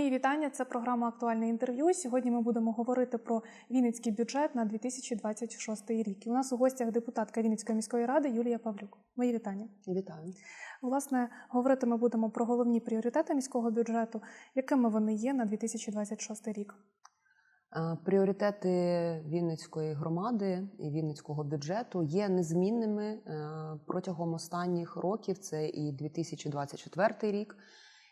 Мої вітання. Це програма Актуальне інтерв'ю. Сьогодні ми будемо говорити про Вінницький бюджет на 2026 рік. І у нас у гостях депутатка Вінницької міської ради Юлія Павлюк. Мої вітання. Вітаю. Власне, говорити ми будемо про головні пріоритети міського бюджету, якими вони є на 2026 рік. Е, Пріоритети Вінницької громади і Вінницького бюджету є незмінними е, протягом останніх років. Це і 2024 рік,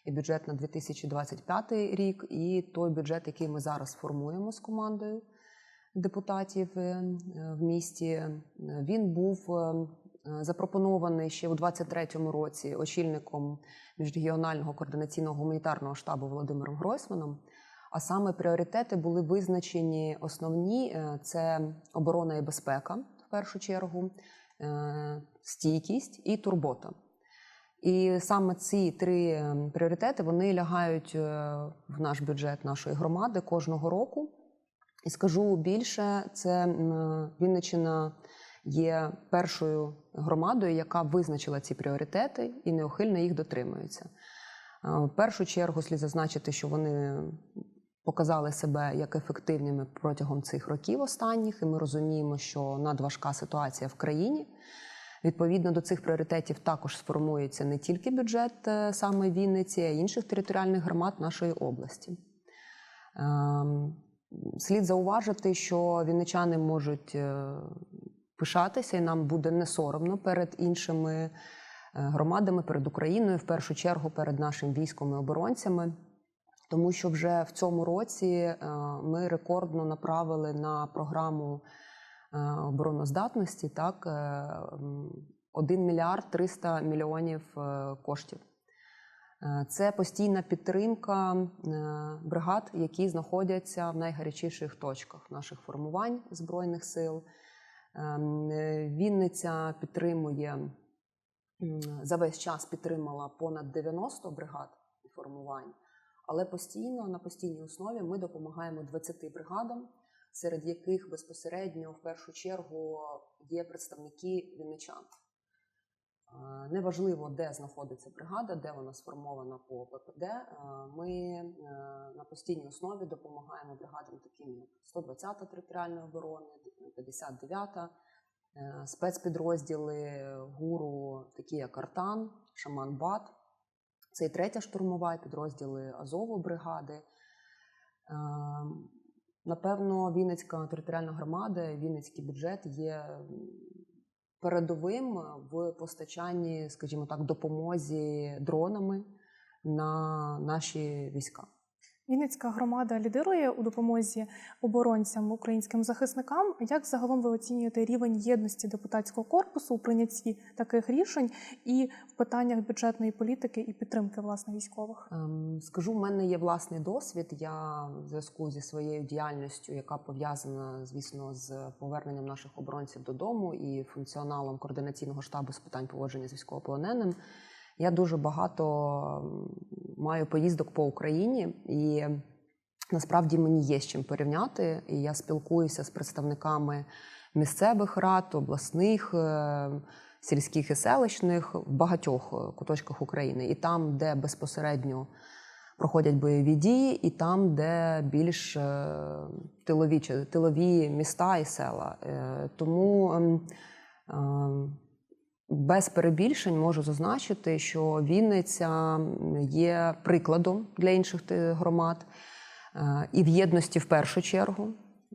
і бюджет на 2025 рік, і той бюджет, який ми зараз формуємо з командою депутатів е, в місті. Він був е, запропонований ще у 2023 році очільником міжрегіонального координаційного гуманітарного штабу Володимиром Гройсманом. А саме пріоритети були визначені основні: е, це оборона і безпека, в першу чергу, е, стійкість і турбота. І саме ці три е, пріоритети вони лягають е, в наш бюджет нашої громади кожного року. І скажу більше, це м, Вінниччина є першою громадою, яка визначила ці пріоритети і неухильно їх дотримується. Е, В першу чергу слід зазначити, що вони показали себе як ефективними протягом цих років останніх, і ми розуміємо, що надважка ситуація в країні. Відповідно до цих пріоритетів також сформується не тільки бюджет е, саме Вінниці, а й інших територіальних громад нашої області. Ем, Слід зауважити, що вінничани можуть е, пишатися, і нам буде не соромно перед іншими е, громадами, перед Україною, в першу чергу перед нашим військом і оборонцями. Тому що вже в цьому році ми рекордно направили на програму обороноздатності так, е, 1 мільярд 300 мільйонів е, коштів. Е, Це постійна підтримка е, бригад, які знаходяться в найгарячіших точках наших формувань Збройних сил. Е, Вінниця підтримує за весь час підтримала понад 90 бригад і формувань, але постійно на постійній основі ми допомагаємо 20 бригадам, серед яких безпосередньо в першу чергу є представники вінничан. Е, Неважливо, де знаходиться бригада, де вона сформована по ППД. е, Ми е, на постійній основі допомагаємо бригадам, таким як 120-та територіальної оборони, 59-та, е, спецпідрозділи ГУРу, такі як Артан, Шаман Бат. Це і третя штурмова і підрозділи Азову бригади. Напевно, Вінницька територіальна громада, Вінницький бюджет є передовим в постачанні, скажімо так, допомозі дронами на наші війська. Вінницька громада лідирує у допомозі оборонцям українським захисникам. Як загалом ви оцінюєте рівень єдності депутатського корпусу у прийнятті таких рішень і в питаннях бюджетної політики і підтримки власне військових? Ем, Скажу, в мене є власний досвід. Я в зв'язку зі своєю діяльністю, яка пов'язана, звісно, з поверненням наших оборонців додому і функціоналом координаційного штабу з питань поводження з військовополоненим. Я дуже багато маю поїздок по Україні, і насправді мені є з чим порівняти. І я спілкуюся з представниками місцевих рад, обласних, е, сільських і селищних в багатьох е, куточках України, і там, де безпосередньо проходять бойові дії, і там, де більш е, тилові, тилові міста і села. Тому ем, ем, без перебільшень можу зазначити, що Вінниця є прикладом для інших ти- громад е, і в єдності в першу чергу.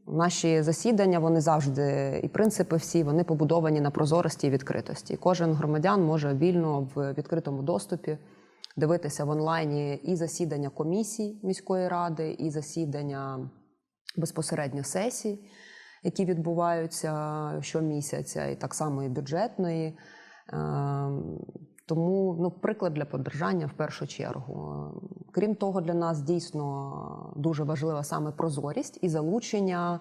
Наші засідання вони завжди, і принципи всі вони побудовані на прозорості і відкритості. Кожен громадян може вільно в відкритому доступі дивитися в онлайні і засідання комісій міської ради, і засідання безпосередньо сесій, які відбуваються щомісяця, і так само і бюджетної. Ем, Тому ну, приклад для подержання в першу чергу. Крім того, для нас дійсно дуже важлива саме прозорість і залучення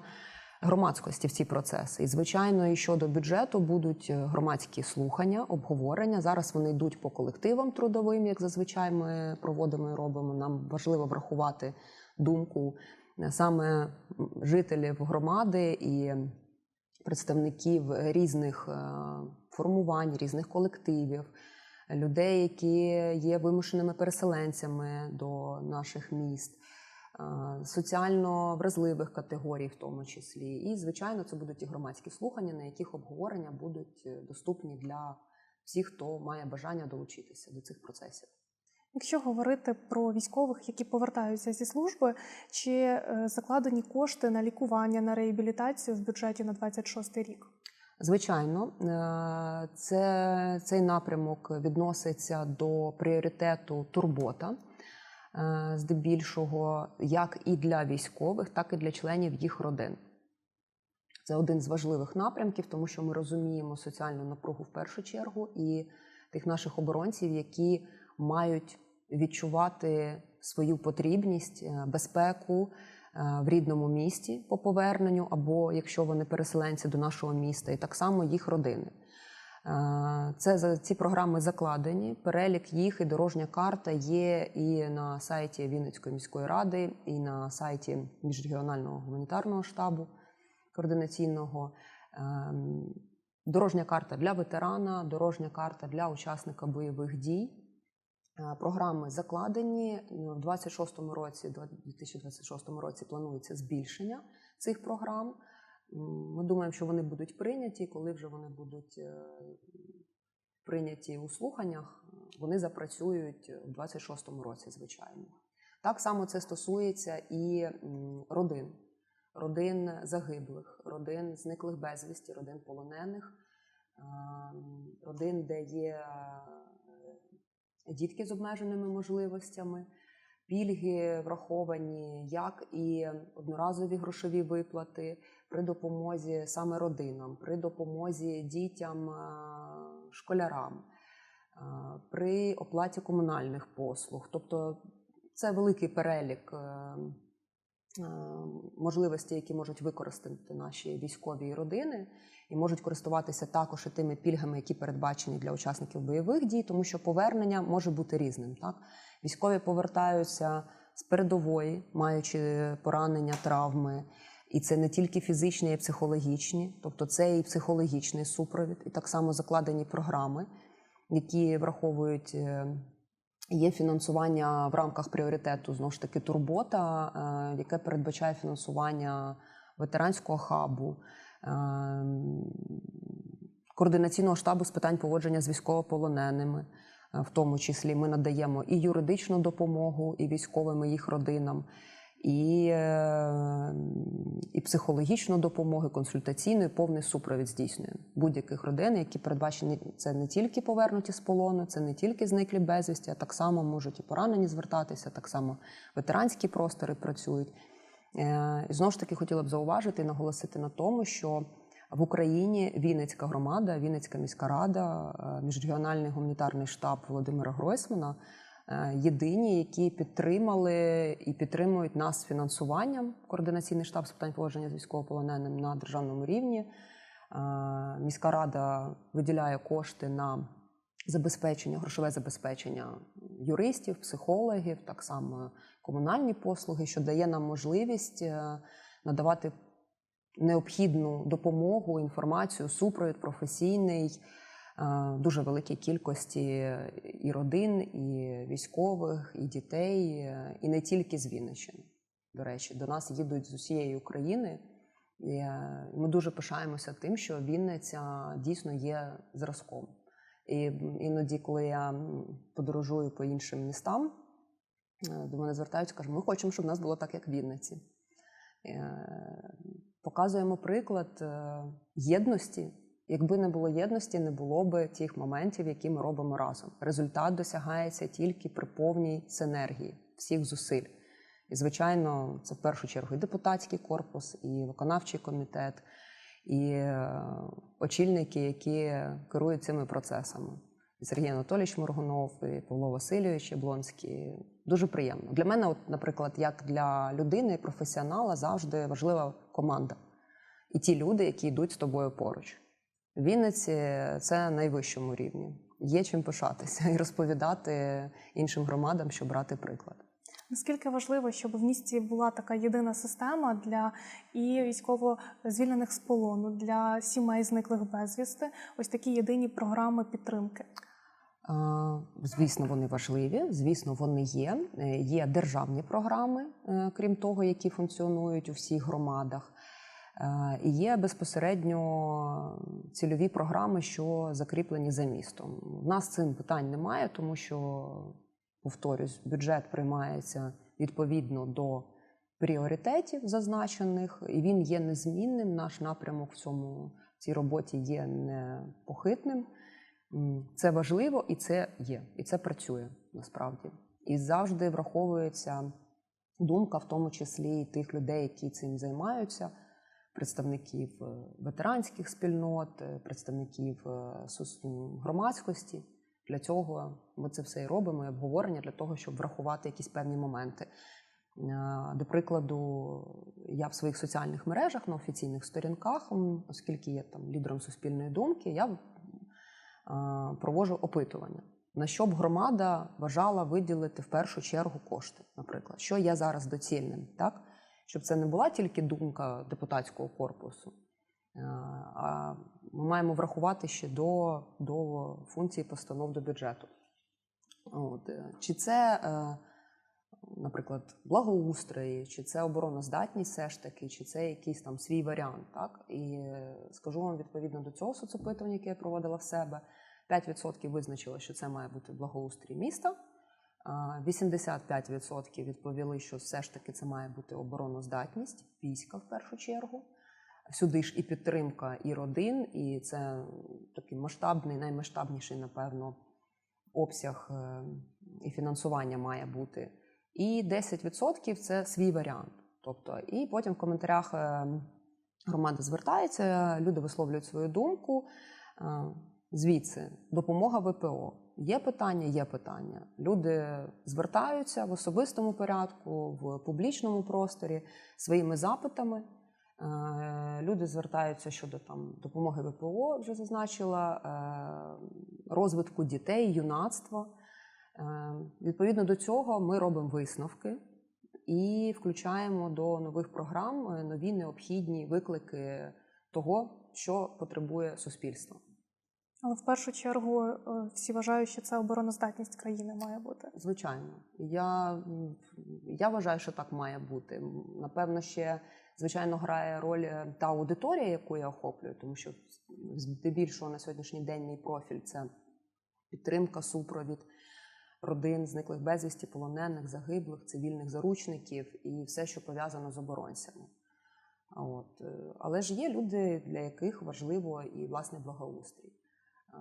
громадськості в ці процеси. І, звичайно, і щодо бюджету будуть громадські слухання, обговорення. Зараз вони йдуть по колективам трудовим, як зазвичай ми проводимо і робимо. Нам важливо врахувати думку саме жителів громади і представників різних е, формувань, різних колективів, людей, які є вимушеними переселенцями до наших міст, е, соціально вразливих категорій, в тому числі. І, звичайно, це будуть і громадські слухання, на яких обговорення будуть е, доступні для всіх, хто має бажання долучитися до цих процесів. Якщо говорити про військових, які повертаються зі служби, чи е, закладені кошти на лікування, на реабілітацію в бюджеті на 26 рік? Звичайно, е, це, цей напрямок відноситься до пріоритету турбота, е, здебільшого, як і для військових, так і для членів їх родин. Це один з важливих напрямків, тому що ми розуміємо соціальну напругу в першу чергу і тих наших оборонців, які мають відчувати свою потрібність, е, безпеку в рідному місті по поверненню, або якщо вони переселенці до нашого міста, і так само їх родини. Е, Це ці програми закладені. Перелік їх і дорожня карта є і на сайті Вінницької міської ради, і на сайті міжрегіонального гуманітарного штабу координаційного. Ем, Дорожня карта для ветерана, дорожня карта для учасника бойових дій. Е, Програми закладені Ну, в 26-му році, 2026 році планується збільшення цих програм. Ми думаємо, що вони будуть прийняті. Коли вже вони будуть е, прийняті у слуханнях, вони запрацюють в 26-му році, звичайно. Так само це стосується і родин, родин загиблих, родин зниклих безвісті, родин полонених, ем, родин, де є е, дітки з обмеженими можливостями. Пільги враховані, як і одноразові грошові виплати при допомозі саме родинам, при допомозі дітям, е, школярам, е, при оплаті комунальних послуг. Тобто це великий перелік е, е, які можуть використати наші військові родини, і можуть користуватися також і тими пільгами, які передбачені для учасників бойових дій, тому що повернення може бути різним. Так? Військові повертаються з передової, маючи поранення, травми. І це не тільки фізичні, а й психологічні, тобто це і психологічний супровід, і так само закладені програми, які враховують. Є фінансування в рамках пріоритету знову ж таки турбота, е, яке передбачає фінансування ветеранського хабу, е, координаційного штабу з питань поводження з військовополоненими. Е, В тому числі ми надаємо і юридичну допомогу, і військовим, і їх родинам, і, е, і і консультаційну, і повний супровід здійснюємо будь-яких родин, які передбачені це не тільки повернуті з полону, це не тільки зниклі безвісті, а так само можуть і поранені звертатися, так само ветеранські простори працюють. Е, І знову ж таки хотіла б зауважити і наголосити на тому, що в Україні Вінницька громада, Вінницька міська рада, е, міжрегіональний гуманітарний штаб Володимира Гройсмана єдині, які підтримали і підтримують нас фінансуванням. Координаційний штаб з питань поводження з військовополоненим на державному рівні. Е, Міська рада виділяє кошти на забезпечення, грошове забезпечення юристів, психологів, так само комунальні послуги, що дає нам можливість е, надавати необхідну допомогу, інформацію, супровід професійний е, дуже великій кількості і родин, і військових, і дітей, е, і не тільки з Вінниччини. До речі, до нас їдуть з усієї України. І е, ми дуже пишаємося тим, що Вінниця дійсно є зразком. І іноді, коли я подорожую по іншим містам, е, до мене звертаються, кажуть, ми хочемо, щоб в нас було так, як в Вінниці. Е, Показуємо приклад е, єдності. Якби не було єдності, не було би тих моментів, які ми робимо разом. Результат досягається тільки при повній синергії всіх зусиль. І, звичайно, це в першу чергу і депутатський корпус, і виконавчий комітет, і е, очільники, які керують цими процесами. Сергій Анатолійович Моргунов, і Павло Васильович Яблонський. Дуже приємно. Для мене, от, наприклад, як для людини, професіонала, завжди важлива команда. І ті люди, які йдуть з тобою поруч. В Вінниці це на найвищому рівні. Є чим пишатися і розповідати іншим громадам, що брати приклад. Наскільки важливо, щоб в місті була така єдина система для і військово звільнених з полону, для сімей зниклих безвісти, ось такі єдині програми підтримки. Звісно, вони важливі. Звісно, вони є. Е, Є державні програми, е, крім того, які функціонують у всіх громадах. Е, І є безпосередньо цільові програми, що закріплені за містом. У нас цим питань немає, тому що, повторюсь, бюджет приймається відповідно до пріоритетів зазначених, і він є незмінним. Наш напрямок в цьому в цій роботі є непохитним. Це важливо і це є, і це працює насправді. І завжди враховується думка, в тому числі і тих людей, які цим займаються, представників е, ветеранських спільнот, е, представників е, громадськості. Для цього ми це все і робимо, і обговорення для того, щоб врахувати якісь певні моменти. До прикладу, я в своїх соціальних мережах на офіційних сторінках, оскільки є там лідером суспільної думки, я проводжу опитування. На що б громада бажала виділити в першу чергу кошти, наприклад, що є зараз доцільним, так? Щоб це не була тільки думка депутатського корпусу, е, а ми маємо врахувати ще до, до функції постанов до бюджету. От. е, Чи це, е, наприклад, благоустрої, чи це обороноздатність все ж таки, чи це якийсь там свій варіант. Так? І скажу вам відповідно до цього соцопитування, яке я проводила в себе, 5% визначило, що це має бути благоустрій міста. А 85% відповіли, що все ж таки це має бути обороноздатність, війська в першу чергу. Сюди ж і підтримка і родин, і це такий масштабний, наймасштабніший, напевно, обсяг е, і фінансування має бути. І 10% це свій варіант. Тобто, і потім в коментарях е, громада звертається, люди висловлюють свою думку. Е, Звідси допомога ВПО. Є питання, є питання. Люди звертаються в особистому порядку, в публічному просторі своїми запитами. Е, Люди звертаються щодо там допомоги ВПО, вже зазначила, е, розвитку дітей, юнацтва. Е, Відповідно до цього ми робимо висновки і включаємо до нових програм нові необхідні виклики того, що потребує суспільство. Але в першу чергу е, всі вважають, що це обороноздатність країни має бути. Звичайно, я, я вважаю, що так має бути. Напевно, ще звичайно грає роль е, та аудиторія, яку я охоплюю, тому що здебільшого на сьогоднішній день мій профіль це підтримка, супровід родин, зниклих безвісті, полонених, загиблих, цивільних заручників і все, що пов'язано з оборонцями. От. е, Але ж є люди, для яких важливо і власне благоустрій. Е,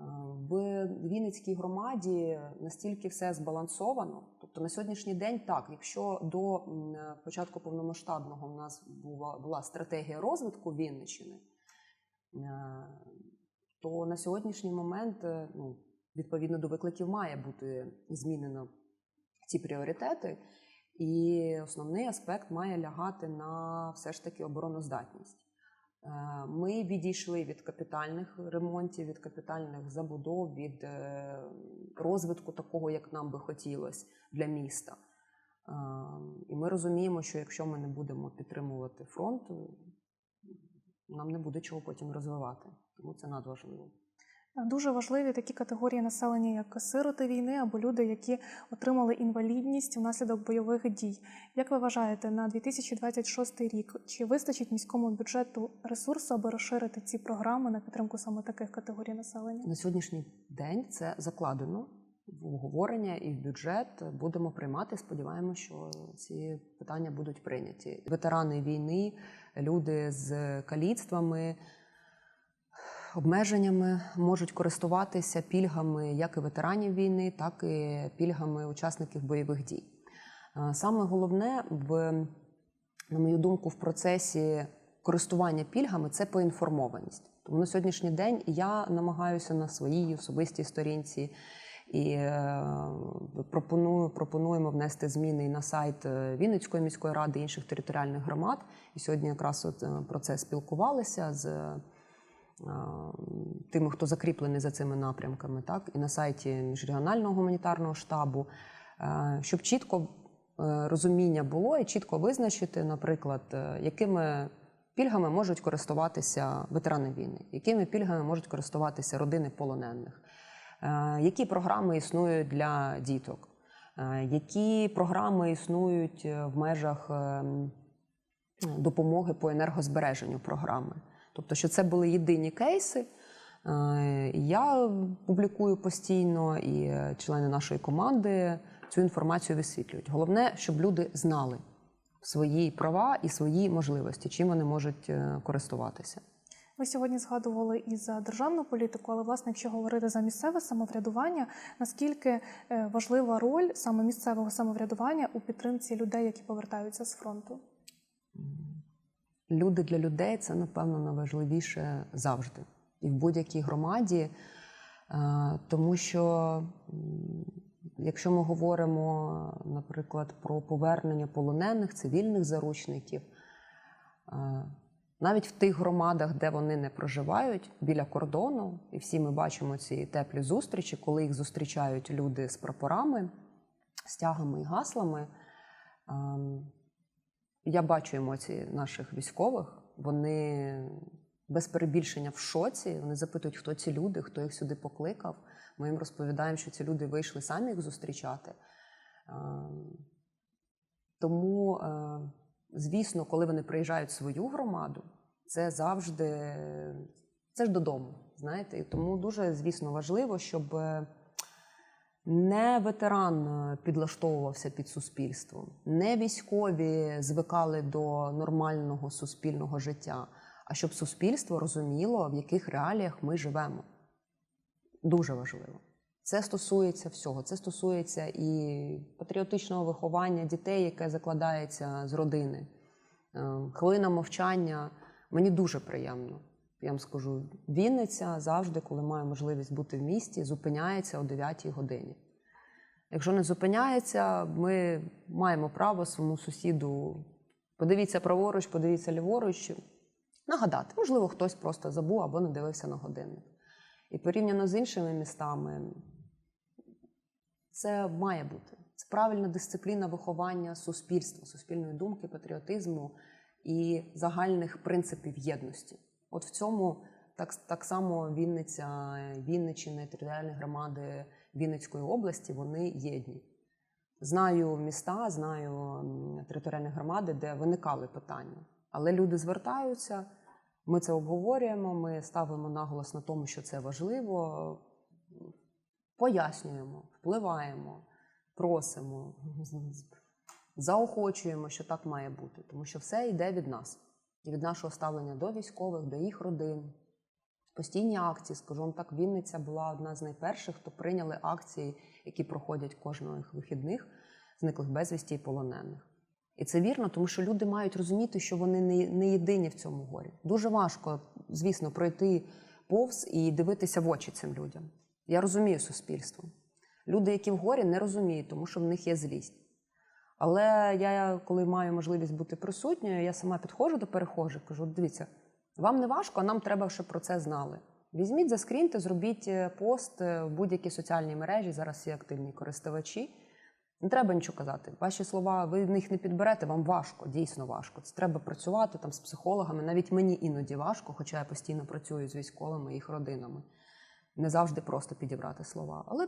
В Вінницькій громаді настільки все збалансовано. Тобто на сьогоднішній день так, якщо до початку повномасштабного в нас була, була стратегія розвитку Вінниччини, е, то на сьогоднішній момент, е, ну, відповідно до викликів, має бути змінено ці пріоритети, і основний аспект має лягати на все ж таки обороноздатність. Е, Ми відійшли від капітальних ремонтів, від капітальних забудов, від е, розвитку такого, як нам би хотілося для міста. Е, І ми розуміємо, що якщо ми не будемо підтримувати фронт, нам не буде чого потім розвивати. Тому це надважливо. Дуже важливі такі категорії населення, як сироти війни або люди, які отримали інвалідність внаслідок бойових дій. Як ви вважаєте, на 2026 рік чи вистачить міському бюджету ресурсу, аби розширити ці програми на підтримку саме таких категорій населення? На сьогоднішній день це закладено в обговорення і в бюджет будемо приймати. Сподіваємося, що ці питання будуть прийняті. Ветерани війни, люди з каліцтвами, обмеженнями можуть користуватися пільгами як і ветеранів війни, так і пільгами учасників бойових дій. Е, Саме головне в на мою думку, в процесі користування пільгами це поінформованість. Тому на сьогоднішній день я намагаюся на своїй особистій сторінці і е, пропоную, пропонуємо внести зміни і на сайт е, Вінницької міської ради інших територіальних громад. І сьогодні якраз от, про це спілкувалися з тими, хто закріплений за цими напрямками, так і на сайті міжрегіонального гуманітарного штабу, е, щоб чітко е, розуміння було і чітко визначити, наприклад, е, якими пільгами можуть користуватися ветерани війни, якими пільгами можуть користуватися родини полонених. Які програми існують для діток? Які програми існують в межах ем, допомоги по енергозбереженню програми? Тобто, що це були єдині кейси. Е, Я публікую постійно, і члени нашої команди цю інформацію висвітлюють. Головне, щоб люди знали свої права і свої можливості, чим вони можуть е, користуватися. Ви сьогодні згадували і за державну політику, але власне, якщо говорити за місцеве самоврядування, наскільки е, важлива роль саме місцевого самоврядування у підтримці людей, які повертаються з фронту? Люди для людей це, напевно, найважливіше завжди. І в будь-якій громаді, е, тому що якщо ми говоримо, наприклад, про повернення полонених цивільних заручників, е, навіть в тих громадах, де вони не проживають, біля кордону, і всі ми бачимо ці теплі зустрічі, коли їх зустрічають люди з прапорами, стягами і гаслами. Я бачу емоції наших військових. Вони без перебільшення в шоці. Вони запитують, хто ці люди, хто їх сюди покликав. Ми їм розповідаємо, що ці люди вийшли самі їх зустрічати. Ем, Тому, е, звісно, коли вони приїжджають в свою громаду, це завжди це ж додому. Знаєте, і тому дуже, звісно, важливо, щоб е, не ветеран е, підлаштовувався під суспільство, не військові звикали до нормального суспільного життя, а щоб суспільство розуміло, в яких реаліях ми живемо. Дуже важливо. Це стосується всього. Це стосується і патріотичного виховання дітей, яке закладається з родини. Е, Хвилина мовчання. Мені дуже приємно. Я вам скажу, Вінниця завжди, коли має можливість бути в місті, зупиняється о 9 годині. Якщо не зупиняється, ми маємо право своєму сусіду подивіться праворуч, подивіться ліворуч, нагадати. Можливо, хтось просто забув або не дивився на годинник. І порівняно з іншими містами, це має бути. Це правильна дисципліна виховання суспільства, суспільної думки, патріотизму і загальних принципів єдності. От в цьому так, так само Вінниця, Вінниччина, територіальні громади Вінницької області вони єдні. Знаю міста, знаю територіальні громади, де виникали питання. Але люди звертаються, ми це обговорюємо, ми ставимо наголос на тому, що це важливо, пояснюємо, впливаємо, просимо, заохочуємо, що так має бути, тому що все йде від нас і від нашого ставлення до військових, до їх родин. Постійні акції, скажу вам так, Вінниця була одна з найперших, хто прийняли акції, які проходять кожних вихідних, зниклих безвісті і полонених. І це вірно, тому що люди мають розуміти, що вони не єдині в цьому горі. Дуже важко, звісно, пройти повз і дивитися в очі цим людям. Я розумію суспільство. Люди, які в горі, не розуміють, тому що в них є злість. Але я, коли маю можливість бути присутньою, я сама підходжу до перехожих, кажу: дивіться, вам не важко, а нам треба, щоб про це знали. Візьміть, заскріньте, зробіть е, пост е, в будь-якій соціальній мережі. Зараз є активні користувачі. Не треба нічого казати. Ваші слова, ви них не підберете, вам важко, дійсно важко. Це треба працювати там з психологами. Навіть мені іноді важко, хоча я постійно працюю з військовими і їх родинами. Не завжди просто підібрати слова. Але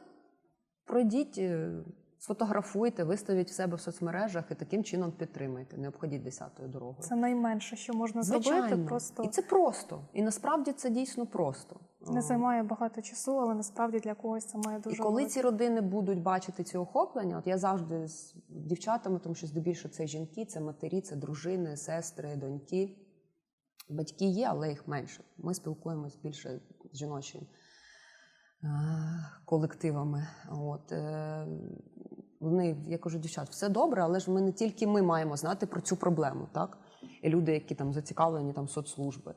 пройдіть, е, сфотографуйте, виставіть в себе в соцмережах і таким чином підтримайте. Не обходіть десятою дорогою. Це найменше, що можна зробити. Просто І це просто. І насправді це дійсно просто. не займає багато часу, але насправді для когось це має дуже І коли ці родини будуть бачити ці охоплення, от я завжди з дівчатами, тому що здебільшого це жінки, це матері, це дружини, сестри, доньки. Батьки є, але їх менше. Ми спілкуємось більше з жіночими е, колективами. От, вони, я кажу, дівчат, все добре, але ж ми не тільки ми маємо знати про цю проблему, так? І люди, які там зацікавлені там соцслужби.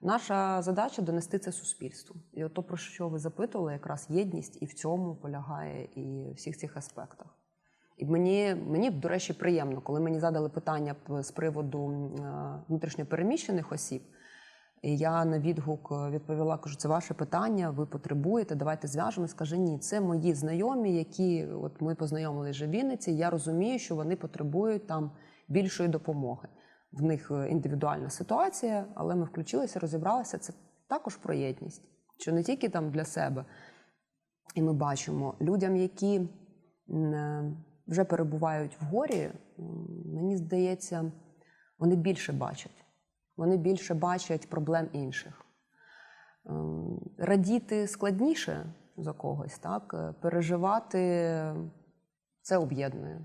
Наша задача донести це суспільству. І от то, про що ви запитували, якраз єдність і в цьому полягає, і в всіх цих аспектах. І мені, мені, до речі, приємно, коли мені задали питання з приводу е, внутрішньопереміщених осіб. І я на відгук е, відповіла: кажу, це ваше питання, ви потребуєте, давайте зв'яжемось. Каже, ні, це мої знайомі, які от ми познайомилися в Вінниці. Я розумію, що вони потребують там більшої допомоги. В них е, індивідуальна ситуація, але ми включилися, розібралися. Це також про єдність, що не тільки там для себе. І ми бачимо людям, які е, вже перебувають в горі, мені здається, вони більше бачать. Вони більше бачать проблем інших. Ем, Радіти складніше за когось, так? Е, Переживати це об'єднує.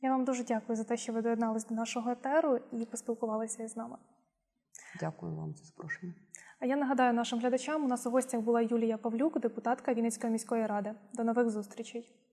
Я вам дуже дякую за те, що ви доєднались до нашого етеру і поспілкувалися із нами. Дякую вам за запрошення. А я нагадаю нашим глядачам, у нас у гостях була Юлія Павлюк, депутатка Вінницької міської ради. До нових зустрічей.